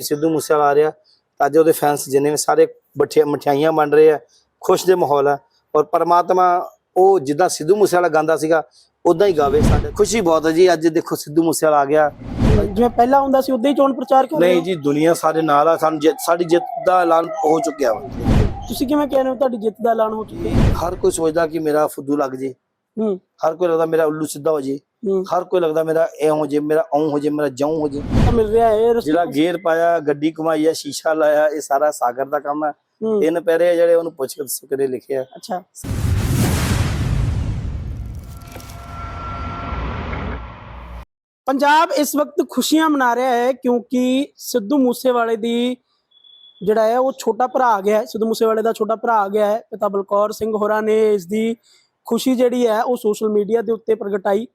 ਸਿੱਧੂ ਮੂਸੇਵਾਲਾ ਆ ਰਿਹਾ ਅੱਜ ਉਹਦੇ ਫੈਨਸ ਜਿੰਨੇ ਵੀ ਸਾਰੇ ਬੱਠੇ ਮਠਿਆਈਆਂ ਵੰਡ ਰਹੇ ਆ ਖੁਸ਼ ਦੇ ਮਾਹੌਲ ਹੈ ਔਰ ਪਰਮਾਤਮਾ ਉਹ ਜਿੱਦਾਂ ਸਿੱਧੂ ਮੂਸੇਵਾਲਾ ਗਾਉਂਦਾ ਸੀਗਾ ਉਦਾਂ ਹੀ ਗਾਵੇ ਸਾਡੇ ਖੁਸ਼ੀ ਬਹੁਤ ਹੈ ਜੀ ਅੱਜ ਦੇਖੋ ਸਿੱਧੂ ਮੂਸੇਵਾਲਾ ਆ ਗਿਆ। ਜਿਵੇਂ ਪਹਿਲਾਂ ਹੁੰਦਾ ਸੀ ਉਦਾਂ ਹੀ ਚੋਣ ਪ੍ਰਚਾਰ ਕਰ ਰਹੇ ਨਹੀਂ ਜੀ ਦੁਨੀਆ ਸਾਡੇ ਨਾਲ ਆ ਸਾਨੂੰ ਸਾਡੀ ਜਿੱਤ ਦਾ ਐਲਾਨ ਹੋ ਚੁੱਕਿਆ ਵਾ। ਤੁਸੀਂ ਕਿਵੇਂ ਕਹਿ ਰਹੇ ਹੋ ਤੁਹਾਡੀ ਜਿੱਤ ਦਾ ਐਲਾਨ ਹੋ ਚੁੱਕਿਆ? ਹਰ ਕੋਈ ਸੋਚਦਾ ਕਿ ਮੇਰਾ ਫੁੱਦੂ ਲੱਗ ਜੇ ਹਰ ਕੋਈ ਲੱਗਦਾ ਮੇਰਾ ਉੱਲੂ ਸਿੱਧਾ ਹੋ ਜੇ। ਹਰ ਕੋਈ ਲੱਗਦਾ ਮੇਰਾ ਐ ਹੋ ਜੇ ਮੇਰਾ ਔਂ ਹੋ ਜੇ ਮੇਰਾ ਜਉਂ ਹੋ ਜੇ। ਮਿਲ ਰਿਹਾ ਹੈ ਰਸਤੇ ਜਿਹੜਾ ਗੇਅਰ ਪਾਇਆ ਗੱਡੀ ਘੁਮਾਈ ਆ ਸ਼ੀਸ਼ਾ ਲਾਇਆ ਇਹ ਸਾਰਾ ਸਾਗਰ ਦਾ ਕੰਮ ਹੈ। ਤਿੰਨ ਪੈਰੇ ਜਿਹੜੇ ਉਹਨੂੰ ਪੁੱਛ ਕੇ ਦੱਸੋ ਕਿਹੜੇ ਲਿਖਿਆ ਅੱਛਾ। ਪੰਜਾਬ ਇਸ ਵਕਤ ਖੁਸ਼ੀਆਂ ਮਨਾ ਰਿਹਾ ਹੈ ਕਿਉਂਕਿ ਸਿੱਧੂ ਮੂਸੇਵਾਲੇ ਦੀ ਜਿਹੜਾ ਹੈ ਉਹ ਛੋਟਾ ਭਰਾ ਆ ਗਿਆ ਹੈ। ਸਿੱਧੂ ਮੂਸੇਵਾਲੇ ਦਾ ਛੋਟਾ ਭਰਾ ਆ ਗਿਆ ਹੈ। ਪਿਤਾ ਬਲਕੌਰ ਸਿੰਘ ਹੋਰਾਂ ਨੇ ਇਸ ਦੀ ਖੁਸ਼ੀ ਜਿਹੜੀ ਹੈ ਉਹ ਸੋਸ਼ਲ ਮੀਡੀਆ ਦੇ ਉੱਤੇ ਪ੍ਰਗਟਾਈ।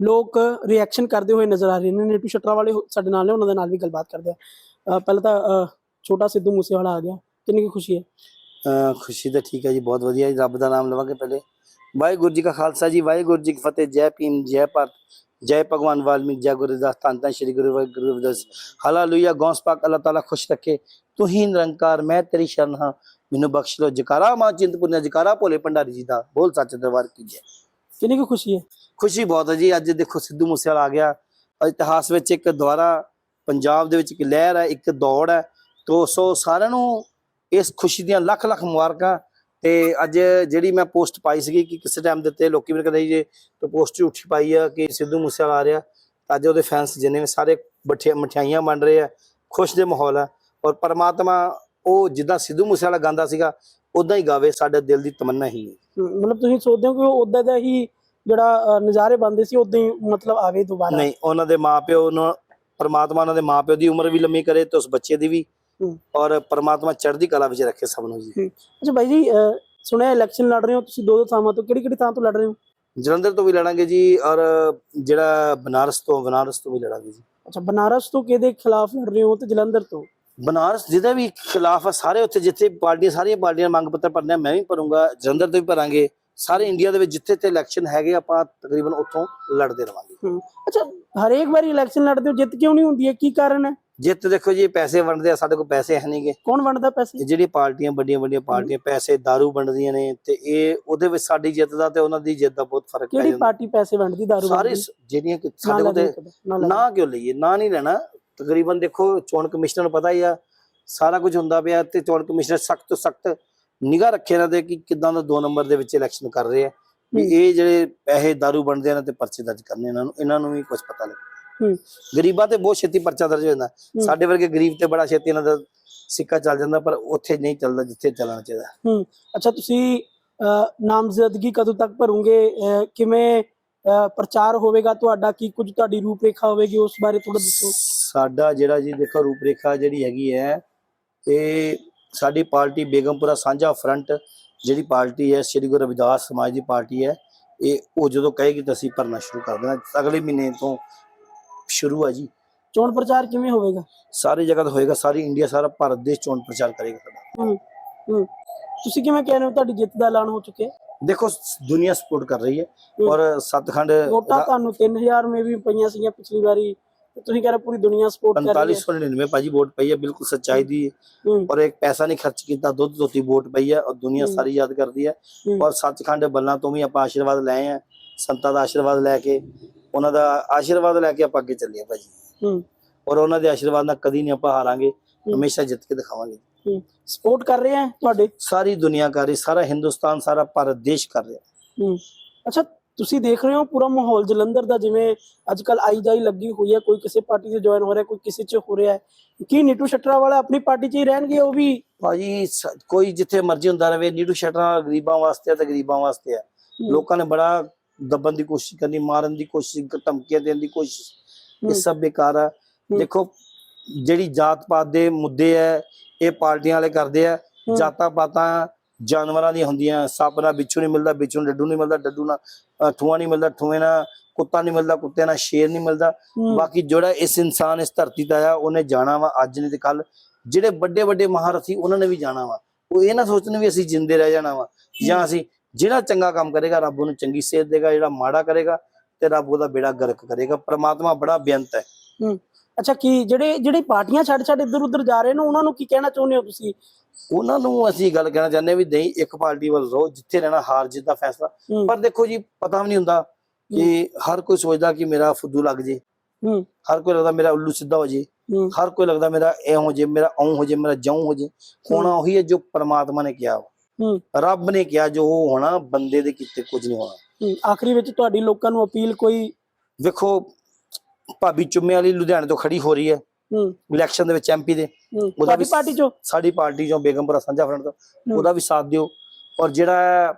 ਲੋਕ ਰਿਐਕਸ਼ਨ ਕਰਦੇ ਹੋਏ ਨਜ਼ਰ ਆ ਰਹੇ ਨੇ। ਨੀਟੂ ਸ਼ਟਰਾ ਵਾਲੇ ਸਾਡੇ ਨਾਲ ਨੇ, ਉਹਨਾਂ ਦੇ ਨਾਲ ਵੀ ਗੱਲਬਾਤ ਕਰਦੇ ਆ। ਪਹਿਲਾਂ ਤਾਂ ਛੋਟਾ ਸਿੱਧੂ ਮੂਸੇਵਾਲਾ ਆ ਗਿਆ। ਕਿੰਨੀ ਖੁਸ਼ੀ ਹੈ? ਖੁਸ਼ੀ ਤਾਂ ਠੀਕ ਹੈ ਜੀ, ਬਹੁਤ ਵਧੀਆ ਜੀ। ਰੱਬ ਦਾ ਨਾਮ ਲਵਾਂਗੇ ਪਹਿਲੇ। ਵਾਹਿਗੁਰੂ ਜੀ ਕਾ ਖਾਲਸਾ ਜੀ, ਵਾਹਿਗੁਰੂ ਜੀ ਕੀ ਫਤਿਹ। ਜੈ ਭੀਮ, ਜੈ ਭਾਰਤ, ਜੈ ਭਗਵਾਨ ਵਾਲਮੀਕ, ਜੈ ਗੁਰਦਾਸ ਧੰਨ ਧੰਨ ਸ਼੍ਰੀ ਗੁਰੂ ਵਾਹਿਗੁਰੂ ਰਵਿਦਾਸ ਹਾਲੇਲੂਇਆ। ਗੌਸ ਪਾਕ ਅੱਲਾਹ ਤਾਲਾ ਖੁਸ਼ ਰੱਖੇ। ਤੂੰ ਹੀ ਨਿਰੰਕਾਰ, ਮੈਂ ਤੇਰੀ ਸ਼ਰਨ ਹਾਂ। ਮੈਨੂੰ ਬਖਸ਼ ਲੋ ਜਕਾਰਾ ਮਾਂ ਚਿੰਤਪੁਰਨਾ, ਜਕਾਰਾ ਭੋਲੇ ਭੰਡਾਰੀ ਜੀ ਦਾ ਬੋਲ ਸੱਚ ਦਰਬਾਰ ਕੀ ਜੈ ਕਿੰਨੀ ਕੁ ਖੁਸ਼ੀ ਹੈ? ਖੁਸ਼ੀ ਬਹੁਤ ਹੈ ਜੀ। ਅੱਜ ਦੇਖੋ ਸਿੱਧੂ ਮੂਸੇਵਾਲਾ ਆ ਗਿਆ। ਇਤਿਹਾਸ ਵਿੱਚ ਇੱਕ ਦੁਆਰਾ ਪੰਜਾਬ ਦੇ ਵਿੱਚ ਇੱਕ ਲਹਿਰ ਹੈ, ਇੱਕ ਦੌੜ ਹੈ। ਤੋ ਸੋ ਸਾਰਿਆਂ ਨੂੰ ਇਸ ਖੁਸ਼ੀ ਦੀਆਂ ਲੱਖ ਲੱਖ ਮੁਬਾਰਕਾਂ। ਤੇ ਅੱਜ ਜਿਹੜੀ ਮੈਂ ਪੋਸਟ ਪਾਈ ਸੀਗੀ ਕਿ ਕਿਸੇ ਟਾਈਮ ਦੇ ਉੱਤੇ ਲੋਕੀ ਮੈਨੂੰ ਕਹਿੰਦੇ ਜੇ ਤੂੰ ਪੋਸਟ ਉੱਠੀ ਪਾਈ ਆ ਕਿ ਸਿੱਧੂ ਮੂਸੇਵਾਲਾ ਆ ਰਿਹਾ ਅੱਜ ਉਹਦੇ ਫੈਨਸ ਜਿੰਨੇ ਵੀ ਸਾਰੇ ਬਠੇ ਮਠਿਆਈਆਂ ਵੰਡ ਰਹੇ ਆ, ਖੁਸ਼ ਦੇ ਮਾਹੌਲ ਹੈ ਔਰ ਪਰਮਾਤਮਾ ਉਹ ਜਿੱਦਾਂ ਸਿੱਧੂ ਮੂਸੇਵਾਲਾ ਗਾਉਂਦਾ ਸੀਗਾ ਉਦਾਂ ਹੀ ਗਾਵੇ, ਸਾਡੇ ਦਿਲ ਦੀ ਤਮੰਨਾ ਹੀ ਹੈ। ਮਤਲਬ ਤੁਸੀਂ ਸੋਚਦੇ ਹੋ ਕਿ ਉਹ ਉਦਾਂ ਦਾ ਹੀ ਜਿਹੜਾ ਨਜ਼ਾਰੇ ਬੰਦੇ ਸੀ ਉਦਾਂ ਹੀ ਮਤਲਬ ਆਵੇ ਦੁਬਾਰਾ? ਨਹੀਂ ਉਹਨਾਂ ਦੇ ਮਾਪਿਓ ਨੂੰ ਪਰਮਾਤਮਾ ਉਹਨਾਂ ਦੇ ਮਾਪਿਓ ਦੀ ਉਮਰ ਵੀ ਲੰਮੀ ਕਰੇ ਤੇ ਉਸ ਬੱਚੇ ਦੀ ਵੀ। ਔਰ ਪਰਮਾਤਮਾ ਚੜ੍ਹਦੀ ਕਲਾ ਵਿੱਚ ਰੱਖੇ ਸਭ ਨੂੰ ਜੀ। ਅੱਛਾ ਬਾਈ ਜੀ ਸੁਣਿਆ ਇਲੈਕਸ਼ਨ ਲੜ ਰਹੇ ਹੋ ਤੁਸੀਂ ਦੋ ਦੋ ਥਾਵਾਂ ਤੋਂ ਕਿਹੜੀ ਕਿਹੜੀ ਥਾਂ ਤੋਂ ਲੜ ਰਹੇ ਹੋ? ਜਲੰਧਰ ਤੋਂ ਵੀ ਲੜਾਂਗੇ ਜੀ ਔਰ ਜਿਹੜਾ ਬਨਾਰਸ ਤੋਂ ਬਨਾਰਸ ਤੋਂ ਵੀ ਲੜਾਂਗੇ ਜੀ। ਅੱਛਾ ਬਨਾਰਸ ਤੋਂ ਕਿਹਦੇ ਖਿਲਾਫ ਲੜ ਰਹੇ ਹੋ ਤੇ ਜਲੰਧਰ ਤੋਂ? ਬਨਾਰਸ ਜਿਹਦੇ ਵੀ ਖਿਲਾਫ ਆ ਸਾਰੇ ਉੱਥੇ ਜਿੱਥੇ ਪਾਰਟੀਆਂ ਸਾਰੀਆਂ ਪਾਰਟੀਆਂ ਮੰਗ ਪੱਤਰ ਭਰਨੇ ਮੈਂ ਵੀ ਭਰੂੰਗਾ ਜਲੰਧਰ ਤੋਂ ਵੀ ਭਰਾਂਗੇ ਸਾਰੇ ਇੰਡੀਆ ਦੇ ਵਿੱਚ ਜਿੱਥੇ ਤੇ ਇਲੈਕਸ਼ਨ ਹੈਗੇ ਆਪਾਂ ਤਕਰੀਬਨ ਉੱਥੋਂ ਲੜਦੇ ਰਵਾਂਗੇ। ਅੱਛਾ ਹਰੇਕ ਵਾਰੀ ਇਲੈਕਸ਼ਨ ਲੜਦੇ ਹੋ ਜਿੱਤ ਕਿਉਂ ਨਹੀਂ ਹੁੰਦੀ ਹੈ? ਕੀ ਕਾਰਨ ਹੈ? ਜਿੱਤ ਦੇਖੋ ਜੀ ਪੈਸੇ ਵੰਡਦੇ ਆ ਸਾਡੇ ਕੋਲ ਪੈਸੇ ਹੈ ਨਹੀਂਗੇ ਕੌਣ ਵੰਡਦਾ ਪੈਸੇ? ਇਹ ਜਿਹੜੀ ਪਾਰਟੀਆਂ ਵੱਡੀਆਂ ਵੱਡੀਆਂ ਪਾਰਟੀਆਂ ਪੈਸੇ दारू ਵੰਡਦੀਆਂ ਨੇ ਤੇ ਇਹ ਉਹਦੇ ਵਿੱਚ ਸਾਡੀ ਜਿੱਤ ਦਾ ਤੇ ਉਹਨਾਂ ਦੀ ਜਿੱਤ ਦਾ ਬਹੁਤ ਫ਼ਰਕ ਪੈ ਕਿਹੜੀ ਪਾਰਟੀ ਪੈਸੇ ਵੰਡਦੀ ਦਾਰੂ ਸਾਰੇ ਜਿਹੜੀਆਂ ਸਾਡੇ ਕੋਲ ਨਾ ਕਿਉਂ ਲਈਏ ਨਾ ਨਹੀਂ ਲੈਣਾ ਤਕਰੀਬਨ ਦੇਖੋ ਚੋਣ ਕਮਿਸ਼ਨਰ ਨੂੰ ਪਤਾ ਹੀ ਆ ਸਾਰਾ ਕੁਝ ਹੁੰਦਾ ਪਿਆ ਤੇ ਚੋਣ ਕਮਿਸ਼ਨਰ ਸਖਤ ਤੋਂ ਸਖਤ ਨਿਗਾਹ ਰੱਖੇ ਇਹਨਾਂ ਤੇ ਕਿ ਕਿਦਾਂ ਦਾ ਦੋ ਨੰਬਰ ਦੇ ਵਿੱਚ ਇਲੈਕਸ਼ਨ ਕਰ ਰਹੇ ਆ। ਵੀ। ਇਹ ਜਿਹੜੇ ਪੈਸੇ दारू ਵੰਡਦੇ ਨੇ ਤੇ ਪਰਚੇ ਦਰਜ ਕਰਨੇ ਇਹਨਾਂ ਨੂੰ ਇਹਨਾਂ ਨੂੰ ਵੀ ਕੁਝ ਪਤਾ ਲੱਗੇ। ਹੂੰ। ਗਰੀਬਾਂ ਤੇ ਬਹੁਤ ਛੇਤੀ ਪਰਚਾ ਦਰਜ ਹੋ ਜਾਂਦਾ। ਸਾਡੇ ਵਰਗੇ ਗਰੀਬ ਤੇ ਬੜਾ ਛੇਤੀ ਇਹਨਾਂ ਦਾ ਸਿੱਕਾ ਚੱਲ ਜਾਂਦਾ ਪਰ ਉੱਥੇ ਨਹੀਂ ਚੱਲਦਾ ਜਿੱਥੇ ਚੱਲਣਾ ਚਾਹੀਦਾ। ਹੂੰ। ਅੱਛਾ ਤੁਸੀਂ ਨਾਮਜ਼ਦਗੀ ਕਦੋਂ ਤੱਕ ਭਰੋਗੇ? ਕਿਵੇਂ ਪ੍ਰਚਾਰ ਹੋਵੇਗਾ ਤੁਹਾਡਾ? ਕੀ ਕੁਝ ਤੁਹਾਡੀ ਰੂਪਰੇਖਾ ਹੋਵੇਗੀ? ਉਸ ਬਾਰੇ ਥੋੜਾ ਦੱਸੋ। ਸਾਡਾ ਜਿਹੜਾ ਜੀ ਦੇਖੋ ਰੂਪਰੇਖਾ ਜਿਹੜੀ ਹੈਗੀ ਹੈ ਇਹ ਸਾਡੀ ਪਾਰਟੀ ਬੇਗਮਪੁਰਾ ਸਾਂਝਾ ਫਰੰਟ ਜਿਹੜੀ ਪਾਰਟੀ ਹੈ ਸ੍ਰੀ ਗੁਰੂ ਰਵਿਦਾਸ ਸਮਾਜ ਦੀ ਪਾਰਟੀ ਹੈ ਇਹ ਉਹ ਜਦੋਂ ਕਹੇਗੀ ਤਾਂ ਅਸੀਂ ਭਰਨਾ ਸ਼ੁਰੂ ਕਰ ਦੇਣਾ। ਅਗਲੇ ਮਹੀਨੇ ਤੋਂ ਸ਼ੁਰੂ ਹੈ ਜੀ। ਚੋਣ ਪ੍ਰਚਾਰ ਕਿਵੇਂ ਹੋਵੇਗਾ? ਸਾਰੀ ਜਗ੍ਹਾ ਤੇ ਹੋਏਗਾ ਸਾਰੀ ਇੰਡੀਆ ਸਾਰਾ ਭਾਰਤ ਦੇਸ਼ ਚੋਣ ਪ੍ਰਚਾਰ ਕਰੇਗਾ ਸਾਡਾ ਹੂੰ ਹੂੰ। ਤੁਸੀਂ ਕਿਵੇਂ ਕਹਿ ਰਹੇ ਹੋ ਤੁਹਾਡੀ ਜਿੱਤ ਦਾ ਐਲਾਨ ਹੋ ਚੁੱਕਿਆ? ਦੇਖੋ ਦੁਨੀਆ ਸਪੋਰਟ ਕਰ ਰਹੀ ਹੂੰ। ਔਰ ਸੱਤਖੰਡ ਵੋਟਾਂ ਤੁਹਾਨੂੰ 3000 ਮੇ ਵੀ ਪਈਆਂ ਸੀਗੀਆਂ ਪਿਛਲੀ ਵਾਰੀ। ਤੇ ਤੁਸੀਂ ਕਹਿ ਰਹੇ ਪੂਰੀ ਦੁਨੀਆ ਸਪੋਰਟ ਕਰ ਰਹੀ ਹੈ। 4599 ਭਾਜੀ ਵੋਟ ਪਈ ਹੈ ਬਿਲਕੁਲ ਸੱਚਾਈ ਦੀ ਔਰ ਇੱਕ ਪੈਸਾ ਨਹੀਂ ਖਰਚ ਕੀਤਾ ਦੁੱਧ ਧੋਤੀ ਵੋਟ ਪਈ ਹੈ ਔਰ ਦੁਨੀਆ। ਸਾਰੀ ਯਾਦ ਕਰਦੀ ਹੈ। ਔਰ ਸੱਚਖੰਡ ਬੱਲਾਂ ਤੋਂ ਵੀ ਆਪਾਂ ਆਸ਼ੀਰਵਾਦ ਲਏ ਆ ਸੰਤਾਂ ਦਾ ਆਸ਼ੀਰਵਾਦ ਲੈ ਕੇ ਉਹਨਾਂ ਦਾ ਆਸ਼ੀਰਵਾਦ ਲੈ ਕੇ ਆਪਾਂ ਅੱਗੇ ਚੱਲੇ ਆ ਭਾਜੀ ਔਰ ਉਹਨਾਂ ਦੇ ਆਸ਼ੀਰਵਾਦ ਨਾਲ ਕਦੀ ਨਹੀਂ ਆਪਾਂ ਹਾਰਾਂਗੇ ਹਮੇਸ਼ਾ ਜਿੱਤ ਕੇ ਦਿਖਾਵਾਂਗੇ। ਸਪੋਰਟ ਕਰ ਰਹੇ ਆ ਤੁਹਾਡੇ? ਸਾਰੀ ਦੁਨੀਆ ਕਰ ਰਹੀ ਸਾਰਾ ਹਿੰਦੁਸਤਾਨ ਸਾਰਾ ਭਾਰਤ ਦੇਸ਼ ਕਰ ਰਿਹਾ ਅੱਛਾ ਤੁਸੀਂ ਦੇਖ ਰਹੇ ਹੋ ਪੂਰਾ ਮਾਹੌਲ ਜਲੰਧਰ ਦਾ ਜਿਵੇਂ ਅੱਜ ਕੱਲ ਆਈ ਜਾਈ ਲੱਗੀ ਹੋਈ ਹੈ ਕੋਈ ਕਿਸੇ ਪਾਰਟੀ 'ਚ ਜੁਆਇਨ ਹੋ ਰਿਹਾ ਕੋਈ ਕਿਸੇ 'ਚ ਹੋ ਰਿਹਾ ਕੀ ਨੀਟੂ ਸ਼ਟਰਾ ਵਾਲਾ ਆਪਣੀ ਪਾਰਟੀ 'ਚ ਹੀ ਰਹਿਣਗੇ ਉਹ ਵੀ ਭਾਜੀ ਸ- ਕੋਈ ਜਿੱਥੇ ਮਰਜ਼ੀ ਹੁੰਦਾ ਰਵੇ ਨੀਡੂ ਸ਼ਟਰਾਂ ਗਰੀਬਾਂ ਵਾਸਤੇ ਆ ਤੇ ਗਰੀਬਾਂ ਵਾਸਤੇ ਆ ਲੋਕਾਂ ਨੇ ਬੜਾ ਦੱਬਣ ਦੀ ਕੋਸ਼ਿਸ਼ ਕਰਨੀ ਮਾਰਨ ਦੀ ਕੋਸ਼ਿਸ਼ ਧਮਕੀਆਂ ਦੇਣ ਦੀ ਕੋਸ਼ਿਸ਼ ਇਹ ਹੂੰ। ਸਭ ਬੇਕਾਰ ਆ ਹੂੰ। ਦੇਖੋ ਜਿਹੜੀ ਜਾਤ ਪਾਤ ਦੇ ਮੁੱਦੇ ਆ ਇਹ ਪਾਰਟੀਆਂ ਵਾਲੇ ਕਰਦੇ ਆ ਹੂੰ। ਜਾਤਾਂ ਪਾਤਾਂ ਜਾਨਵਰਾਂ ਦੀਆਂ ਹੁੰਦੀਆਂ ਸੱਪ ਨਾਲ ਬਿੱਛੂ ਨਹੀਂ ਮਿਲਦਾ ਨੂੰ ਡੱਡੂ ਨਹੀਂ ਮਿਲਦਾ ਡੱਡੂ ਨਾਲ ਠੂਆ ਨਹੀਂ ਮਿਲਦਾ ਠੂਏ ਨਾਲ ਕੁੱਤਾ ਨਹੀਂ ਮਿਲਦਾ ਕੁੱਤੇ ਨਾਲ ਸ਼ੇਰ ਨਹੀਂ ਮਿਲਦਾ। ਬਾਕੀ ਜਿਹੜਾ ਇਸ ਇਨਸਾਨ ਇਸ ਧਰਤੀ ਤੇ ਆਇਆ ਉਹਨੇ ਜਾਣਾ ਵਾ ਅੱਜ ਨਹੀਂ ਤੇ ਕੱਲ। ਜਿਹੜੇ ਵੱਡੇ ਵੱਡੇ ਮਹਾਰਥੀ ਉਹਨਾਂ ਨੇ ਵੀ ਜਾਣਾ ਵਾ। ਉਹ ਇਹ ਨਾ ਸੋਚਣ ਵੀ ਅਸੀਂ ਜਿੰਦੇ ਰਹਿ ਜਾਣਾ ਵਾ ਜਾਂ ਅਸੀਂ ਜਿਹੜਾ ਚੰਗਾ ਕੰਮ ਕਰੇਗਾ ਰੱਬ ਉਹਨੂੰ ਚੰਗੀ ਸੇਧ ਦੇਗਾ ਜਿਹੜਾ ਮਾੜਾ ਕਰੇਗਾ ਤੇ ਰੱਬ ਉਹਦਾ ਬੇੜਾ ਗਰਕ ਕਰੇਗਾ। ਪ੍ਰਮਾਤਮਾ ਬੜਾ ਬੇਅੰਤ ਹੈ। ਅੱਛਾ ਕੀ ਜਿਹੜੇ ਜਿਹੜੇ ਪਾਰਟੀਆਂ ਛੱਡ ਛੱਡ ਇੱਧਰ ਉੱਧਰ ਜਾ ਰਹੇ ਨੇ ਉਹਨਾਂ ਨੂੰ ਕੀ ਕਹਿਣਾ ਚਾਹੁੰਦੇ ਹੋ ਤੁਸੀਂ? ਉਹਨਾਂ ਨੂੰ ਅਸੀਂ ਗੱਲ ਕਹਿਣਾ ਚਾਹੁੰਦੇ ਵੀ ਨਹੀਂ ਇੱਕ ਪਾਰਟੀ ਵੱਲ ਰਹੋ ਜਿੱਥੇ ਰਹਿਣਾ ਹਾਰ ਜਿੱਤ ਦਾ ਫੈਸਲਾ। ਪਰ ਦੇਖੋ ਜੀ ਪਤਾ ਵੀ ਨਹੀਂ ਹੁੰਦਾ ਕਿ ਹਰ ਕੋਈ ਸੋਚਦਾ ਕਿ ਮੇਰਾ ਫੁੱਦੂ ਲੱਗ ਜੇ। ਹਰ ਕੋਈ ਲੱਗਦਾ ਮੇਰਾ ਉੱਲੂ ਸਿੱਧਾ ਹੋ ਜੇ। ਹਰ ਕੋਈ ਲੱਗਦਾ ਮੇਰਾ ਐ ਹੋ ਜੇ ਮੇਰਾ ਔਂ ਹੋ ਜੇ ਮੇਰਾ ਜਉਂ ਹੋ ਜੇ। ਹੋਣਾ ਉਹੀ ਹੈ ਜੋ ਪ੍ਰਮਾਤਮਾ ਨੇ ਕਿਹਾ। ਰੱਬ ਨੇ ਕਿਹਾ ਜੋ ਹੋਣਾ ਬੰਦੇ ਦੇ ਕੀਤੇ ਕੁਝ ਨਹੀਂ ਹੋਣਾ। ਆਖਰੀ ਵਿੱਚ ਤੁਹਾਡੀ ਲੋਕਾਂ ਨੂੰ ਅਪੀਲ ਕੋਈ ਵੇਖੋ ਭਾਬੀ ਚੁੰਮੇ ਵਾਲੀ ਲੁਧਿਆਣੇ ਤੋਂ ਖੜੀ ਹੋ ਰਹੀ ਹੈ। ਹੂੰ। ਇਲੈਕਸ਼ਨ ਦੇ ਵਿੱਚ ਐਮਪੀ ਦੇ। ਉਹਦਾ ਵੀ ਪਾਰਟੀ ਚੋਂ? ਸਾਡੀ ਪਾਰਟੀ ਚੋਂ ਬੇਗਮਪੁਰਾ ਸਾਂਝਾ ਫਰੰਟ ਤੋਂ। ਹੂੰ। ਉਹਦਾ ਵੀ ਸਾਥ ਦਿਓ। ਔਰ ਜਿਹੜਾ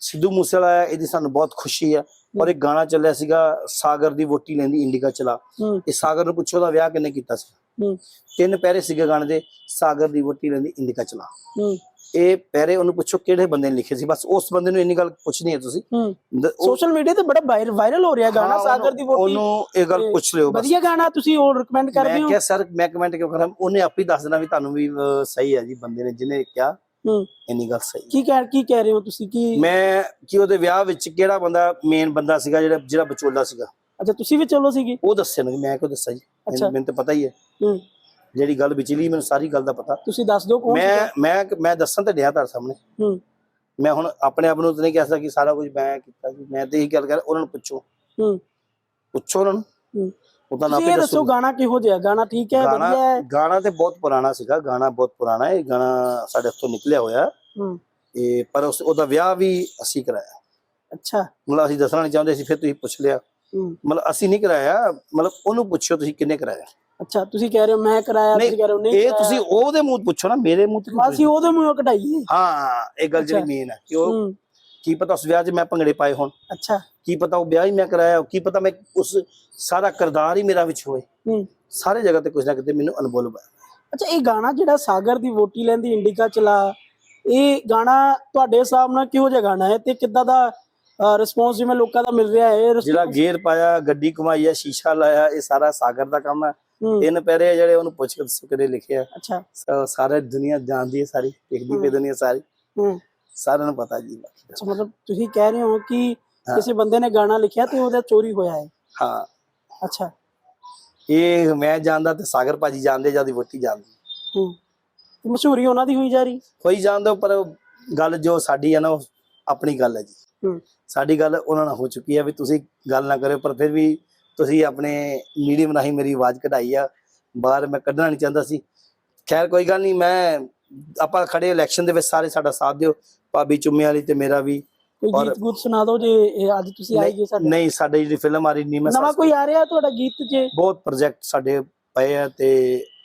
ਸਿੱਧੂ ਮੂਸੇਵਾਲਾ ਹੈ ਇਹਦੀ ਸਾਨੂੰ ਬਹੁਤ ਖੁਸ਼ੀ ਹੈ। ਔਰ ਇੱਕ ਗਾਣਾ ਚੱਲਿਆ ਸੀਗਾ ਸਾਗਰ ਦੀ ਵੋਟੀ ਲੈਂਦੀ ਇੰਡੀਕਾ ਚਲਾ। ਇਹ ਸਾਗਰ ਨੂੰ ਪੁੱਛੋ ਉਹਦਾ ਵਿਆਹ ਕਿੰਨੇ ਕੀਤਾ ਸੀ? ਤਿੰਨ ਪੈਰੇ ਸੀਗੇ ਗਾਣੇ ਦੇ ਸਾਗਰ ਦੀ ਵੋਟੀ ਲੈਂਦੀ ਇੰਡੀਕਾ ਚਲਾ। ਇਹ ਪੈਰੇ ਉਹਨੂੰ ਪੁੱਛੋ ਕਿਹੜੇ ਬੰਦੇ ਨੇ ਲਿਖੇ ਸੀ ਬਸ ਉਸ ਬੰਦੇ ਨੂੰ ਇੰਨੀ ਗੱਲ ਪੁੱਛਣੀ ਹੈ ਤੁਸੀਂ। ਸੋਸ਼ਲ ਮੀਡੀਆ ਤੇ ਬੜਾ ਵਾਇਰਲ ਹੋ ਰਿਹਾ ਗਾਣਾ ਸਾਗਰ ਦੀ ਵੋਟੀ। ਉਹਨੂੰ ਇਹ ਗੱਲ ਪੁੱਛ ਲਿਓ ਬਸ। ਵਧੀਆ ਗਾਣਾ ਤੁਸੀਂ ਉਹ ਰეკਮੈਂਡ ਕਰਦੇ ਮੈਂ ਹੋ? ਕਿਹਾ ਸਰ ਮੈਂ ਕਮੈਂਟ ਕਿਉਂ ਕਰਾਂ? ਉਹਨੇ ਆਪੇ ਹੀ ਦੱਸ ਦੇਣਾ ਵੀ ਤੁਹਾਨੂੰ ਵੀ ਸਹੀ ਹੈ ਜੀ ਬੰਦੇ ਨੇ ਜਿਹਨੇ ਕਿਹਾ ਹੂੰ। ਇੰਨੀ ਗੱਲ ਸਹੀ। ਕੀ ਕਹਿ ਕੀ ਕਹਿ ਰਹੇ ਹੋ ਤੁਸੀਂ? ਕੀ ਮੈਂ ਕਿ ਉਹਦੇ ਵਿਆਹ ਵਿੱਚ ਕਿਹੜਾ ਬੰਦਾ ਮੇਨ ਬੰਦਾ ਸੀਗਾ ਜਿਹੜਾ ਜਿਹੜਾ ਵਿਚੋਲਾ ਸੀਗਾ? ਅੱਛਾ ਤੁਸੀਂ ਵੀ ਚਲੋ ਸੀਗੇ? ਉਹ ਦੱਸਿਆ ਨਾ ਮੈਂ ਕਿਉਂ ਦੱਸਾਂ ਜੀ। ਮੈਨੂੰ ਮੈਨੂੰ ਤਾਂ ਪਤਾ ਹੀ ਹੈ। ਹੂੰ। ਜਿਹੜੀ ਗੱਲ ਵਿਚਲੀ ਮੈਨੂੰ ਸਾਰੀ ਗੱਲ ਦਾ ਪਤਾ। ਤੁਸੀਂ ਦੱਸ ਦਿਓ ਕੌਣ ਮੈਂ? ਮੈਂ ਮੈਂ ਦੱਸਣ ਤੇ ਡਿਆ ਤੁਹਾਡੇ ਸਾਹਮਣੇ। ਹੂੰ। ਮੈਂ ਹੁਣ ਆਪਣੇ ਆਪ ਨੂੰ ਤਾਂ ਨਹੀਂ ਕਹਿ ਸਕਦਾ ਕਿ ਸਾਰਾ ਕੁਝ ਮੈਂ ਕੀਤਾ ਜੀ ਮੈਂ ਤੇ ਇਹੀ ਗੱਲ ਕਰ ਉਹਨਾਂ ਨੂੰ ਪੁੱਛੋ। ਹੂੰ। ਪੁੱਛੋ ਉਹਨਾਂ ਨੂੰ। ਹੂੰ। ਉਹਦਾ ਨਾਮ ਇਹ ਦੱਸੋ ਗਾਣਾ ਕਿਹੋ ਜਿਹਾ ਗਾਣਾ ਠੀਕ ਹੈ ਵਧੀਆ ਹੈ? ਗਾਣਾ ਤੇ ਬਹੁਤ ਪੁਰਾਣਾ ਸੀਗਾ। ਗਾਣਾ ਬਹੁਤ ਪੁਰਾਣਾ ਹੈ। ਇਹ ਗਾਣਾ ਸਾਡੇ ਹੱਥੋਂ ਨਿਕਲਿਆ ਹੋਇਆ। ਹੂੰ। ਇਹ ਪਰ ਉਸ ਉਹਦਾ ਵਿਆਹ ਵੀ ਅਸੀਂ ਕਰਾਇਆ। ਅੱਛਾ। ਮਤਲਬ ਅਸੀਂ ਦੱਸਣਾ ਨਹੀਂ ਚਾਹੁੰਦੇ ਸੀ ਫਿਰ ਤੁਸੀਂ ਪੁੱਛ ਲਿਆ। ਮਤਲਬ ਅਸੀਂ ਨਹੀਂ ਕਰਾਇਆ। ਮਤਲਬ ਉਹਨੂੰ ਪੁੱਛੋ ਤੁਸੀਂ ਕਿੰਨੇ ਕਰਾਇਆ। ਅੱਛਾ ਤੁਸੀਂ ਕਹਿ ਰਹੇ ਹੋ ਮੈਂ ਕਰਾਇਆ ਤੁਸੀਂ ਕਹਿ ਰਹੇ ਹੋ ਨਹੀਂ ਇਹ। ਤੁਸੀਂ ਉਹਦੇ ਮੂੰਹ ਪੁੱਛੋ ਨਾ ਮੇਰੇ ਮੂੰਹ ਤੋਂ ਅਸੀਂ ਉਹਦੇ ਮੂੰਹੋਂ ਕਢਾਈਏ। ਹਾਂ ਇਹ ਗੱਲ ਜਿਹੜੀ। ਮੇਨ ਹੈ ਕਿ ਉਹ ਕੀ ਪਤਾ ਉਸ ਵਿਆਹ 'ਚ ਮੈਂ ਭੰਗੜੇ ਪਾਏ ਹੋਣ। ਅੱਛਾ। ਕੀ ਪਤਾ ਉਹ ਵਿਆਹ ਹੀ ਮੈਂ ਕਰਾਇਆ ਕੀ ਪਤਾ ਮੈਂ ਉਸ ਸਾਰਾ ਕਿਰਦਾਰ ਹੀ ਮੇਰਾ ਵਿੱਚ ਹੋਏ। ਸਾਰੇ ਜਗ੍ਹਾ ਤੇ ਕੁਝ ਨਾ ਕਿਤੇ ਮੈਨੂੰ ਅਨੁਭਵ ਹੈ ਅੱਛਾ ਇਹ ਗਾਣਾ ਜਿਹੜਾ ਸਾਗਰ ਦੀ ਵੋਟੀ ਲੈਂਦੀ ਇੰਡੀਕਾ ਚਲਾ ਇਹ ਗਾਣਾ ਤੁਹਾਡੇ ਹਿਸਾਬ ਨਾਲ ਕਿਹੋ ਜਿਹਾ ਗਾਣਾ ਹੈ ਤੇ ਕਿੱਦਾਂ ਦਾ ਰਿਸਪੌਂਸ ਜਿਵੇਂ ਲੋਕਾਂ ਦਾ ਮਿਲ ਰਿਹਾ ਹੈ? ਜਿਹੜਾ ਗੇਅਰ ਪਾਇਆ ਗੱਡੀ ਘੁਮਾਈ ਹੈ ਸ਼ੀਸ਼ਾ ਲਾਇਆ ਇਹ ਸਾਰਾ ਸਾਗਰ ਦਾ ਕੰਮ ਹੂੰ, ਤਿੰਨ ਪੈਰੇ ਜਿਹੜੇ ਉਹਨੂੰ ਪੁੱਛ ਕੇ ਕਿਹੜੇ ਲਿਖਿਆ ਅੱਛਾ। ਸਾਰੇ ਦੁਨੀਆ ਜਾਣਦੀ ਹੈ ਸਾਰੀ ਦੇਖਦੀ ਪਈ ਦੁਨੀਆ ਸਾਰੀ। ਹੂੰ। ਸਾਰਿਆਂ ਨੂੰ ਪਤਾ ਜੀ। ਅੱਛਾ ਮਤਲਬ ਤੁਸੀਂ ਕਹਿ ਰਹੇ ਹੋ ਕਿ। ਕਿਸੇ ਬੰਦੇ ਨੇ ਗਾਣਾ ਲਿਖਿਆ ਤੇ ਉਹਦਾ ਚੋਰੀ ਹੋਇਆ ਹੈ। ਹਾਂ। ਅੱਛਾ। ਇਹ ਮੈਂ ਜਾਣਦਾ ਤੇ ਸਾਗਰ ਭਾਜੀ ਜਾਣਦੇ ਜਿਆਦੀ ਵੋਟੀ ਜਾਣਦੀ। ਹੂੰ। ਮਸ਼ਹੂਰੀ ਉਹਨਾਂ ਦੀ ਹੋਈ ਜਾ ਰਹੀ? ਕੋਈ ਜਾਣਦਾ ਪਰ ਗੱਲ ਜੋ ਸਾਡੀ ਹੈ ਨਾ ਆਪਣੀ ਗੱਲ ਹੈ ਜੀ। ਹੂੰ। ਸਾਡੀ ਗੱਲ ਉਹਨਾਂ ਨਾਲ ਹੋ ਚੁੱਕੀ ਹੈ ਵੀ ਤੁਸੀਂ ਗੱਲ ਨਾ ਕਰਿਓ ਪਰ ਫਿਰ ਵੀ ਤੁਸੀਂ ਆਪਣੇ ਮੀਡੀਅਮ ਰਾਹੀਂ ਮੇਰੀ ਆਵਾਜ਼ ਕਢਾਈ ਆ। ਬਾਹਰ ਮੈਂ ਕੱਢਣਾ ਨਹੀਂ ਚਾਹੁੰਦਾ ਸੀ। ਖੈਰ ਕੋਈ ਗੱਲ ਨਹੀਂ ਮੈਂ ਆਪਾਂ ਖੜੇ ਇਲੈਕਸ਼ਨ ਦੇ ਵਿੱਚ ਸਾਰੇ ਸਾਡਾ ਸਾਥ ਦਿਓ। ਭਾਬੀ ਚੁੰਮੇ ਵਾਲੀ ਤੇ ਮੇਰਾ ਵੀ। ਕੋਈ ਗੀਤ ਗੂਤ ਸੁਣਾ ਦਿਓ ਜੇ ਅੱਜ ਤੁਸੀਂ ਆਏ ਜੇ ਸਾਡੇ ਨਹੀਂ ਸਾਡੇ ਜਿਹੜੀ ਫਿਲਮ ਆ ਰਹੀ ਨੀ ਮੈਂ ਨਵਾਂ ਕੋਈ ਆ ਰਿਹਾ ਤੁਹਾਡਾ ਗੀਤ ਜੇ? ਬਹੁਤ ਪ੍ਰੋਜੈਕਟ ਸਾਡੇ ਪਏ ਆ ਤੇ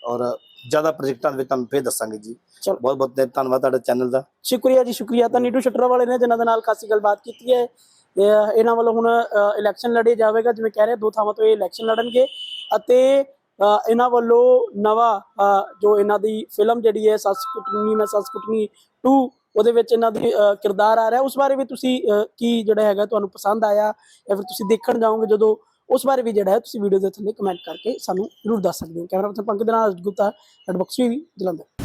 ਔਰ ਜ਼ਿਆਦਾ ਪ੍ਰੋਜੈਕਟਾਂ ਦੇ ਵਿੱਚ ਤੁਹਾਨੂੰ ਫੇਰ ਦੱਸਾਂਗੇ ਜੀ। ਬਹੁਤ ਬਹੁਤ ਧੰਨਵਾਦ ਤੁਹਾਡਾ ਚੈਨਲ ਦਾ। ਸ਼ੁਕਰੀਆ ਜੀ ਸ਼ੁਕਰੀਆ। ਤਾਂ ਨੀਟੂ ਸ਼ਟਰਾ ਵਾਲੇ ਨੇ ਜਿਨ੍ਹਾਂ ਦੇ ਨਾਲ ਖਾਸੀ ਗੱਲਬਾਤ ਕੀਤੀ ਹੈ। ਇਹਨਾਂ ਵੱਲੋਂ ਹੁਣ ਇਲੈਕਸ਼ਨ ਲੜੇ ਜਾਵੇਗਾ, ਜਿਵੇਂ ਕਹਿ ਰਹੇ, ਦੋ ਥਾਵਾਂ ਤੋਂ ਇਹ ਇਲੈਕਸ਼ਨ ਲੜਨਗੇ ਅਤੇ ਇਹਨਾਂ ਵੱਲੋਂ ਨਵਾਂ ਜੋ ਇਹਨਾਂ ਦੀ ਫਿਲਮ ਜਿਹੜੀ ਹੈ ਸੱਸ ਕੁੱਟਣੀ ਮੈਂ ਸੱਸ ਕੁੱਟਣੀ 2 ਉਹਦੇ ਵਿੱਚ ਇਹਨਾਂ ਦੀ ਕਿਰਦਾਰ ਆ ਰਿਹਾ। ਉਸ ਬਾਰੇ ਵੀ ਤੁਸੀਂ ਕੀ ਜਿਹੜਾ ਹੈਗਾ ਤੁਹਾਨੂੰ ਪਸੰਦ ਆਇਆ ਜਾਂ ਫਿਰ ਤੁਸੀਂ ਦੇਖਣ ਜਾਓਗੇ ਜਦੋਂ, ਉਸ ਬਾਰੇ ਵੀ ਜਿਹੜਾ ਹੈ ਤੁਸੀਂ ਵੀਡੀਓ ਦੇ ਥੱਲੇ ਕਮੈਂਟ ਕਰਕੇ ਸਾਨੂੰ ਜ਼ਰੂਰ ਦੱਸ ਸਕਦੇ ਹੋ। ਕੈਮਰਾ ਪਰਸਨ ਪੰਕਜ ਦੇ ਨਾਲ ਗੁਪਤਾ ਐਡਬਕਸ ਵੀ ਜਲੰਧਰ।